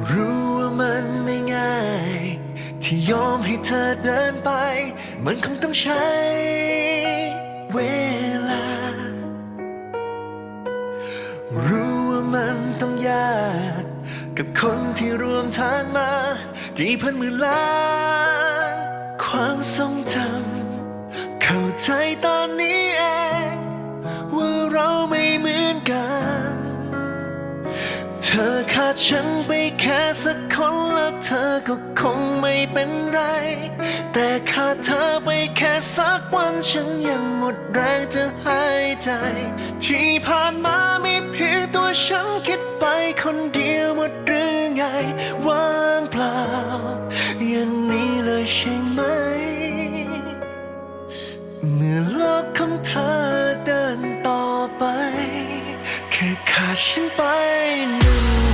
รู้ว่ามันไม่ง่าย ที่ยอมให้เธอเดินไป มันคงต้องใช้ เวลา รู้ว่ามันต้องยาก กับคนที่ร่วมทางมา กี่พันหมื่นล้านความทรงจำเข้าใจตอนนี้เอง ว่าเราไม่เหมือนกัน ธอขาดฉันไปแค่สักคนแล้วเธอก็คงไม่เป็นไร แต่ขาดเธอไปแค่สักวันฉันยังหมดแรงจะหายใจ ที่ผ่านมามีเพียงตัวฉันคิดไปคนเดียวหมดหรือไงว่างเปล่า อย่างนี้เลยใช่ไหม เมื่อือขาดฉันไปหนึ่ง